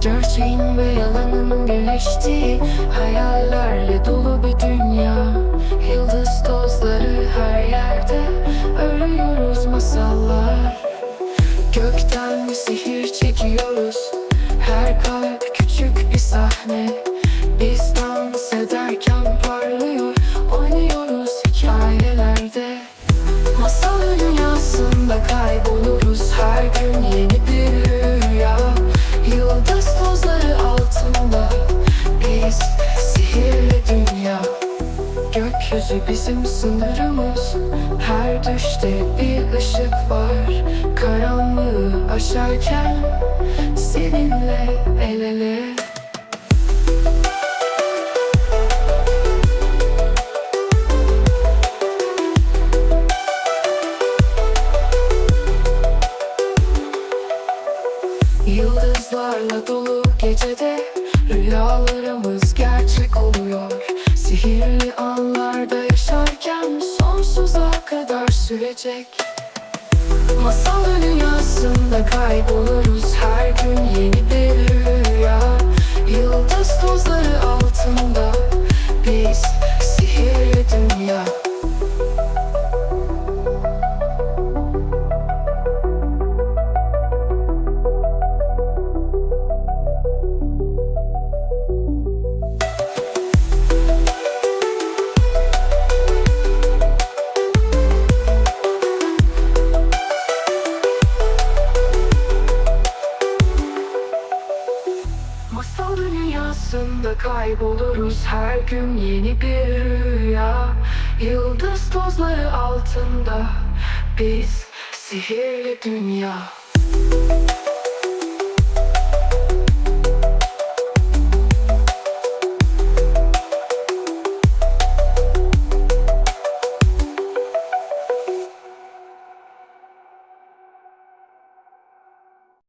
Gerçeğin ve yalanın birleştiği Hayallerle dolu bir dünya. Yıldız tozları her yerde Örüyoruz masallar. Gökten bir sihir çekiyoruz Her kalp küçük bir sahne. Biz dans ederken parlıyor Oynuyoruz hikayelerde. Masal dünyasında kayboluruz Her gün yeni Gökyüzü bizim sınırımız. Her düşte bir ışık var. Karanlığı aşarken Seninle el ele. Yıldızlarla dolu gecede Rüyalarımız Anlarda yaşarken Sonsuza kadar sürecek. Masal dünyasında kayboluruz Her gün yeni bir dünyasında kayboluruz. Her gün yeni bir rüya. Yıldız tozları altında. Biz sihirli dünya